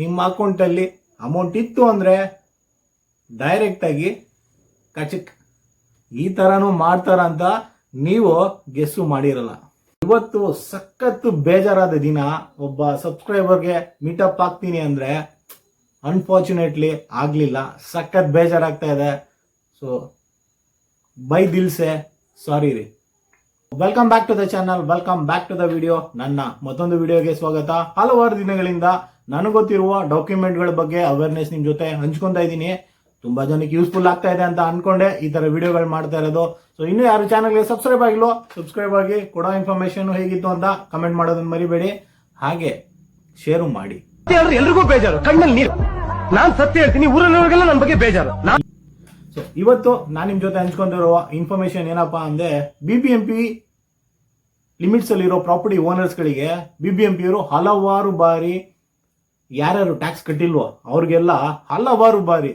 ನಿಮ್ಮ ಅಕೌಂಟಲ್ಲಿ ಅಮೌಂಟ್ ಇತ್ತು ಅಂದರೆ ಡೈರೆಕ್ಟಾಗಿ ಕಚಕ್. ಈ ಥರನೂ ಮಾಡ್ತಾರಂತ ನೀವು ಗೆಸ್ಸು ಮಾಡಿರಲ್ಲ. ಇವತ್ತು ಸಖತ್ತು ಬೇಜಾರಾದ ದಿನ ಒಬ್ಬ ಸಬ್ಸ್ಕ್ರೈಬರ್ಗೆ ಮೀಟಪ್ ಆಗ್ತೀನಿ ಅಂದರೆ ಅನ್ಫಾರ್ಚುನೇಟ್ಲಿ ಆಗಲಿಲ್ಲ. ಸಖತ್ ಬೇಜಾರಾಗ್ತಾ ಇದೆ. ಸೊ ಬೈ ದಿಲ್ಸೆ ಸಾರಿ ರೀ. Welcome back to the channel welcome back to the video ನನ್ನ ಮತ್ತೊಂದು ವಿಡಿಯೋಗೆ ಸ್ವಾಗತ. ಹಲವಾರು ದಿನಗಳಿಂದ ನನಗೆ ಗೊತ್ತಿರುವ ಡಾಕ್ಯುಮೆಂಟ್ಗಳ ಬಗ್ಗೆ ಅವೇರ್ನೆಸ್ ನಿಮ್ಮ ಜೊತೆ ಹಂಚ್ಕೊತಾ ಇದ್ದೀನಿ. ತುಂಬಾ ಜನಕ್ಕೆ ಯೂಸ್ಫುಲ್ ಆಗ್ತಾ ಇದೆ ಅಂತ ಅನ್ಕೊಂಡೆ. ಈ ತರ ವಿಡಿಯೋಗಳು ಮಾಡ್ತಾ ಇರೋದು. ಸೊ ಇನ್ನು ಯಾರು ಚಾನಲ್ಗೆ ಸಬ್ಸ್ಕ್ರೈಬ್ ಆಗಿಲ್ಲೋ ಸಬ್ಸ್ಕ್ರೈಬ್ ಆಗಿ ಕೊಡೋ ಇನ್ಫಾರ್ಮೇಶನ್ ಹೇಗಿತ್ತು ಅಂತ ಕಮೆಂಟ್ ಮಾಡೋದನ್ನ ಮರಿಬೇಡಿ. ಹಾಗೆ ಶೇರು ಮಾಡಿ. ಎಲ್ರಿಗೂ ಬೇಜಾರು. ಕಣ್ಣಲ್ಲಿ ನೀರು. ನಾನ್ ಸತ್ಯ ಹೇಳ್ತೀನಿ ಊರಲ್ಲಿರೋರಿಗೆಲ್ಲ ನನ್ನ ಬಗ್ಗೆ ಬೇಜಾರು. ಸೊ ಇವತ್ತು ನಾನು ನಿಮ್ಮ ಜೊತೆ ಹಂಚ್ಕೊಂಡಿರುವ ಇನ್ಫಾರ್ಮೇಶನ್ ಏನಪ್ಪಾ ಅಂದ್ರೆ B B M P limits ಅಲ್ಲಿರೋ ಪ್ರಾಪರ್ಟಿ ಓನರ್ಸ್ಗಳಿಗೆ ಬಿ ಬಿ ಎಂ ಪಿಯವರು ಹಲವಾರು ಬಾರಿ ಯಾರ್ಯಾರು ಟ್ಯಾಕ್ಸ್ ಕಟ್ಟಿಲ್ವೋ ಅವ್ರಿಗೆಲ್ಲ ಹಲವಾರು ಬಾರಿ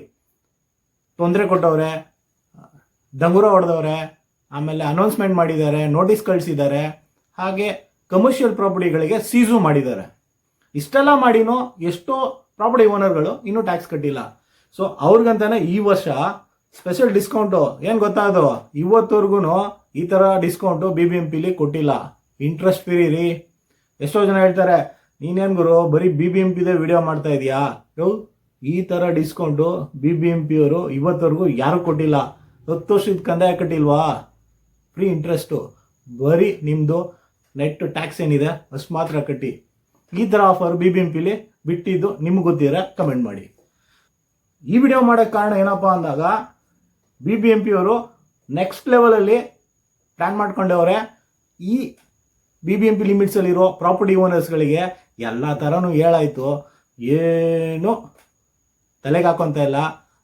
ತೊಂದರೆ ಕೊಟ್ಟವ್ರೆ ದಂಗುರ ಹೊಡೆದವ್ರೆ, ಆಮೇಲೆ ಅನೌನ್ಸ್ಮೆಂಟ್ ಮಾಡಿದ್ದಾರೆ ನೋಟಿಸ್ ಕಳಿಸಿದ್ದಾರೆ, ಹಾಗೆ ಕಮರ್ಷಿಯಲ್ ಪ್ರಾಪರ್ಟಿಗಳಿಗೆ ಸೀಸು ಮಾಡಿದ್ದಾರೆ. ಇಷ್ಟೆಲ್ಲ ಮಾಡಿನೂ ಎಷ್ಟೋ ಪ್ರಾಪರ್ಟಿ ಓನರ್ಗಳು ಇನ್ನೂ ಟ್ಯಾಕ್ಸ್ ಕಟ್ಟಿಲ್ಲ. ಸೊ ಅವ್ರಿಗಂತಾನೆ ಈ ವರ್ಷ ಸ್ಪೆಷಲ್ ಡಿಸ್ಕೌಂಟು ಏನು ಗೊತ್ತಾದು ಇವತ್ತವರೆಗೂ ಈ ಥರ ಡಿಸ್ಕೌಂಟು ಬಿ ಬಿ ಎಂ ಪಿಲಿ ಕೊಟ್ಟಿಲ್ಲ. ಇಂಟ್ರೆಸ್ಟ್ ಫ್ರೀ ರೀ. ಎಷ್ಟೋ ಜನ ಹೇಳ್ತಾರೆ ನೀನೇನು ಗುರು, ಬರೀ ಬಿ ಬಿ ಎಂ ಪಿದೇ ವಿಡಿಯೋ ಮಾಡ್ತಾ ಇದೀಯಾ? ಈ ಥರ ಡಿಸ್ಕೌಂಟು ಬಿ ಬಿ ಎಂ ಪಿಯವರು ಇವತ್ತವರೆಗೂ ಯಾರು ಕೊಟ್ಟಿಲ್ಲ? ಹತ್ತು ವರ್ಷದ ಕಂದಾಯ ಕಟ್ಟಿಲ್ವಾ? ಫ್ರೀ ಇಂಟ್ರೆಸ್ಟು ಬರೀ ನಿಮ್ಮದು ನೆಟ್ ಟ್ಯಾಕ್ಸ್ ಏನಿದೆ, ಅಷ್ಟು ಮಾತ್ರ ಕಟ್ಟಿ. ಈ ಥರ ಆಫರ್ ಬಿ ಬಿ ಎಂ ಪಿಲಿ ಬಿಟ್ಟಿದ್ದು ನಿಮ್ಗೆ ಗೊತ್ತಿರ ಕಮೆಂಟ್ ಮಾಡಿ. ಈ ವಿಡಿಯೋ ಮಾಡೋಕ್ಕೆ ಕಾರಣ ಏನಪ್ಪ ಅಂದಾಗ ಬಿ ಬಿ ಎಂ ಪಿ ಅವರು ನೆಕ್ಸ್ಟ್ ಲೆವೆಲಲ್ಲಿ ಪ್ಲ್ಯಾನ್ ಮಾಡ್ಕೊಂಡವ್ರೆ, ಈ ಬಿ ಬಿ ಎಂ ಪಿ ಲಿಮಿಟ್ಸಲ್ಲಿರೋ ಪ್ರಾಪರ್ಟಿ ಓನರ್ಸ್ಗಳಿಗೆ ಎಲ್ಲ ಥರನೂ ಹೇಳಾಯ್ತು. ಏನು ತಲೆಗೆ ಹಾಕೊಂತ ಇಲ್ಲ.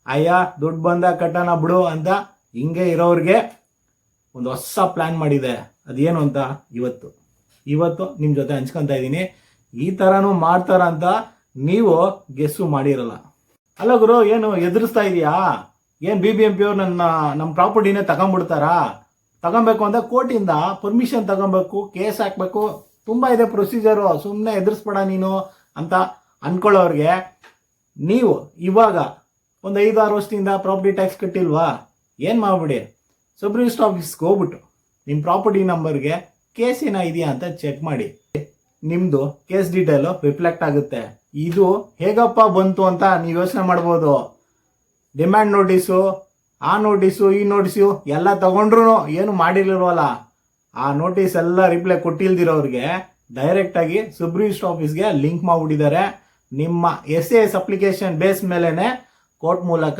ಅಯ್ಯ, ದುಡ್ಡು ಬಂದ ಕಟ್ಟೋಣ ಬಿಡು ಅಂತ ಹಿಂಗೆ ಇರೋರಿಗೆ ಒಂದು ಹೊಸ ಪ್ಲ್ಯಾನ್ ಮಾಡಿದೆ. ಅದೇನು ಅಂತ ಇವತ್ತು. ಇವತ್ತು ನಿಮ್ಮ ಜೊತೆ ಹಂಚ್ಕೊತಾ ಇದ್ದೀನಿ. ಈ ಥರನೂ ಮಾಡ್ತಾರಂತ ನೀವು ಗೆಸ್ಸು ಮಾಡಿರಲ್ಲ. ಅಲ್ಲ ಗುರು, ಏನು ಎದುರಿಸ್ತಾ ಇದೆಯಾ? ಏನು ಬಿ ಬಿ ಎಂ ಪಿ ಅವ್ರು ನನ್ನ ನಮ್ಮ ಪ್ರಾಪರ್ಟಿನೇ ತಗೊಂಬಿಡ್ತಾರಾ? ತಗೊಬೇಕು ಅಂತ ಕೋರ್ಟಿಂದ ಪರ್ಮಿಷನ್ ತಗೊಬೇಕು ಕೇಸ್ ಹಾಕ್ಬೇಕು. ತುಂಬ ಇದೆ ಪ್ರೊಸೀಜರು ಸುಮ್ಮನೆ ಎದುರಿಸ್ಬೇಡ ನೀನು ಅಂತ ಅನ್ಕೊಳ್ಳೋರ್ಗೆ ನೀವು ಇವಾಗ ಒಂದು ಐದಾರು ವರ್ಷದಿಂದ ಪ್ರಾಪರ್ಟಿ ಟ್ಯಾಕ್ಸ್ ಕಟ್ಟಿಲ್ವಾ? ಏನು ಮಾಡ್ಬಿಡಿ? ಸಬ್ ರಿಜಿಸ್ಟರ್ ಆಫೀಸ್ಗೆ ಹೋಗ್ಬಿಟ್ಟು ನಿಮ್ಮ ಪ್ರಾಪರ್ಟಿ ನಂಬರ್ಗೆ ಕೇಸ್ ಏನೋ ಇದೆಯಾ ಅಂತ ಚೆಕ್ ಮಾಡಿ. ನಿಮ್ಮದು ಕೇಸ್ ಡೀಟೇಲು ರಿಫ್ಲೆಕ್ಟ್ ಆಗುತ್ತೆ. ಇದು ಹೇಗಪ್ಪ ಬಂತು ಅಂತ ನೀವು ಯೋಚನೆ ಮಾಡ್ಬೋದು. ಡಿಮ್ಯಾಂಡ್ ನೋಟಿಸು ಆ ನೋಟಿಸು ಈ ನೋಟಿಸು ಎಲ್ಲ ತಗೊಂಡ್ರು ಏನು ಮಾಡಿರ್ಲಿಲ್ವಲ್ಲ? ಆ ನೋಟಿಸ್ ಎಲ್ಲ ರಿಪ್ಲೈ ಕೊಟ್ಟಿಲ್ದಿರೋರಿಗೆ ಡೈರೆಕ್ಟಾಗಿ ಸಬ್ ರಿಜಿಸ್ಟರ್ ಆಫೀಸ್ಗೆ ಲಿಂಕ್ ಮಾಡಿಬಿಟ್ಟಿದ್ದಾರೆ. ನಿಮ್ಮ ಎಸ್ ಎಸ್ ಅಪ್ಲಿಕೇಶನ್ ಬೇಸ್ ಮೇಲೇ ಕೋರ್ಟ್ ಮೂಲಕ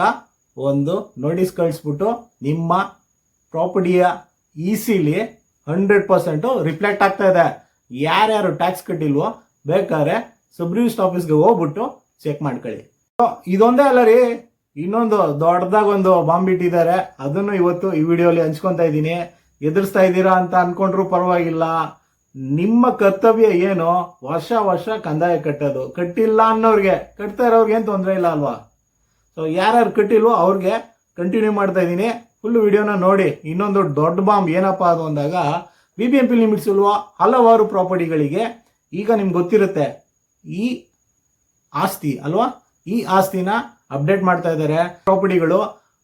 ಒಂದು ನೋಟಿಸ್ ಕಳಿಸ್ಬಿಟ್ಟು ನಿಮ್ಮ ಪ್ರಾಪರ್ಟಿಯ ಇ ಸಿಲಿ ಹಂಡ್ರೆಡ್ ಪರ್ಸೆಂಟು ರಿಫ್ಲೆಕ್ಟ್ ಆಗ್ತಾ ಇದೆ. ಯಾರ್ಯಾರು ಟ್ಯಾಕ್ಸ್ ಕಟ್ಟಿಲ್ವೋ ಬೇಕಾದ್ರೆ ಸಬ್ ರಿಜಿಸ್ಟರ್ ಆಫೀಸ್ಗೆ ಹೋಗ್ಬಿಟ್ಟು ಚೆಕ್ ಮಾಡ್ಕೊಳ್ಳಿ. ಇದೊಂದೇ ಅಲ್ಲ ರೀ, ಇನ್ನೊಂದು ದೊಡ್ಡದಾಗ ಒಂದು ಬಾಂಬ್ ಇಟ್ಟಿದ್ದಾರೆ. ಅದನ್ನು ಇವತ್ತು ಈ ವಿಡಿಯೋಲಿ ಹಂಚ್ಕೊತಾ ಇದ್ದೀನಿ. ಎದುರಿಸ್ತಾ ಇದ್ದೀರಾ ಅಂತ ಅನ್ಕೊಂಡ್ರು ಪರವಾಗಿಲ್ಲ. ನಿಮ್ಮ ಕರ್ತವ್ಯ ಏನು? ವರ್ಷ ವರ್ಷ ಕಂದಾಯ ಕಟ್ಟೋದು. ಕಟ್ಟಿಲ್ಲ ಅನ್ನೋರಿಗೆ, ಕಟ್ತಾ ಇರೋರ್ಗೆ ಏನು ತೊಂದರೆ ಇಲ್ಲ ಅಲ್ವಾ? ಸೊ ಯಾರ್ಯಾರು ಕಟ್ಟಿಲ್ವೋ ಅವ್ರಿಗೆ ಕಂಟಿನ್ಯೂ ಮಾಡ್ತಾ ಇದ್ದೀನಿ. ಫುಲ್ ವಿಡಿಯೋನ ನೋಡಿ. ಇನ್ನೊಂದು ದೊಡ್ಡ ಬಾಂಬ್ ಏನಪ್ಪಾ ಅದು ಅಂದಾಗ B B M P limits ಹಲವಾರು ಪ್ರಾಪರ್ಟಿಗಳಿಗೆ ಈಗ ನಿಮ್ಗೆ ಗೊತ್ತಿರುತ್ತೆ. ಈ ಆಸ್ತಿ ಅಲ್ವಾ? ಈ ಆಸ್ತಿನ ಅಪ್ಡೇಟ್ ಮಾಡ್ತಾ ಇದ್ದಾರೆ. ಪ್ರಾಪರ್ಟಿಗಳು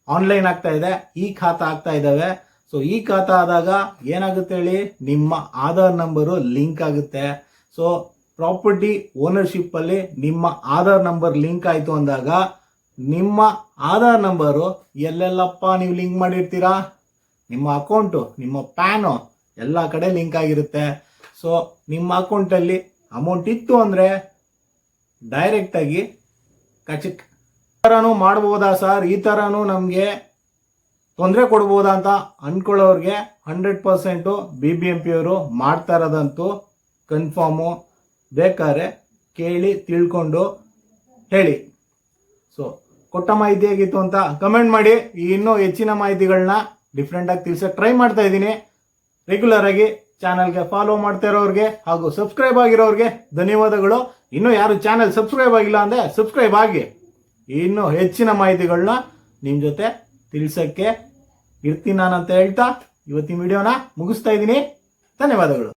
ಆನ್ಲೈನ್ ಆಗ್ತಾ ಇದೆ. ಈ ಖಾತಾ ಆಗ್ತಾ ಇದ್ದಾವೆ. ಸೊ ಈ ಖಾತಾ ಆದಾಗ ಏನಾಗುತ್ತೆ ಹೇಳಿ? ನಿಮ್ಮ ಆಧಾರ್ ನಂಬರು ಲಿಂಕ್ ಆಗುತ್ತೆ. ಸೊ ಪ್ರಾಪರ್ಟಿ ಓನರ್ಶಿಪ್ ಅಲ್ಲಿ ನಿಮ್ಮ ಆಧಾರ್ ನಂಬರ್ ಲಿಂಕ್ ಆಯ್ತು ಅಂದಾಗ ನಿಮ್ಮ ಆಧಾರ್ ನಂಬರು ಎಲ್ಲೆಲ್ಲಪ್ಪ ನೀವು ಲಿಂಕ್ ಮಾಡಿರ್ತೀರಾ? ನಿಮ್ಮ ಅಕೌಂಟು, ನಿಮ್ಮ ಪ್ಯಾನು ಎಲ್ಲ ಕಡೆ ಲಿಂಕ್ ಆಗಿರುತ್ತೆ. ಸೊ ನಿಮ್ಮ ಅಕೌಂಟಲ್ಲಿ ಅಮೌಂಟ್ ಇತ್ತು ಅಂದರೆ ಡೈರೆಕ್ಟಾಗಿ ಕಚಕ್ ಥರನೂ ಮಾಡ್ಬೋದಾ ಸರ್? ಈ ಥರನೂ ನಮಗೆ ತೊಂದರೆ ಕೊಡ್ಬೋದಾ ಅಂತ ಅಂದ್ಕೊಳ್ಳೋರಿಗೆ hundred percent B B M ಪಿಯವರು ಮಾಡ್ತಾ ಇರೋದಂತೂ ಕನ್ಫರ್ಮು ಬೇಕಾದ್ರೆ ಕೇಳಿ, ತಿಳ್ಕೊಂಡು ಹೇಳಿ. ಸೊ ಕೊಟ್ಟ ಮಾಹಿತಿ ಹೇಗಿತ್ತು ಅಂತ ಕಮೆಂಟ್ ಮಾಡಿ. ಇನ್ನೂ ಹೆಚ್ಚಿನ ಮಾಹಿತಿಗಳನ್ನ ಡಿಫ್ರೆಂಟಾಗಿ ತಿಳ್ಸಕ್ಕೆ ಟ್ರೈ ಮಾಡ್ತಾ ಇದ್ದೀನಿ. ರೆಗ್ಯುಲರ್ ಆಗಿ ಚಾನಲ್ಗೆ ಫಾಲೋ ಮಾಡ್ತಾ ಇರೋರಿಗೆ ಹಾಗೂ ಸಬ್ಸ್ಕ್ರೈಬ್ ಆಗಿರೋರಿಗೆ ಧನ್ಯವಾದಗಳು. ಇನ್ನೂ ಯಾರು ಚಾನಲ್ ಸಬ್ಸ್ಕ್ರೈಬ್ ಆಗಿಲ್ಲ ಅಂದರೆ ಸಬ್ಸ್ಕ್ರೈಬ್ ಆಗಿ. ಇನ್ನೂ ಹೆಚ್ಚಿನ ಮಾಹಿತಿಗಳನ್ನ ನಿಮ್ಮ ಜೊತೆ ತಿಳ್ಸಕ್ಕೆ ಇರ್ತೀನಿ ನಾನು ಅಂತ ಹೇಳ್ತಾ ಇವತ್ತಿನ ವಿಡಿಯೋನ ಮುಗಿಸ್ತಾ ಇದ್ದೀನಿ. ಧನ್ಯವಾದಗಳು.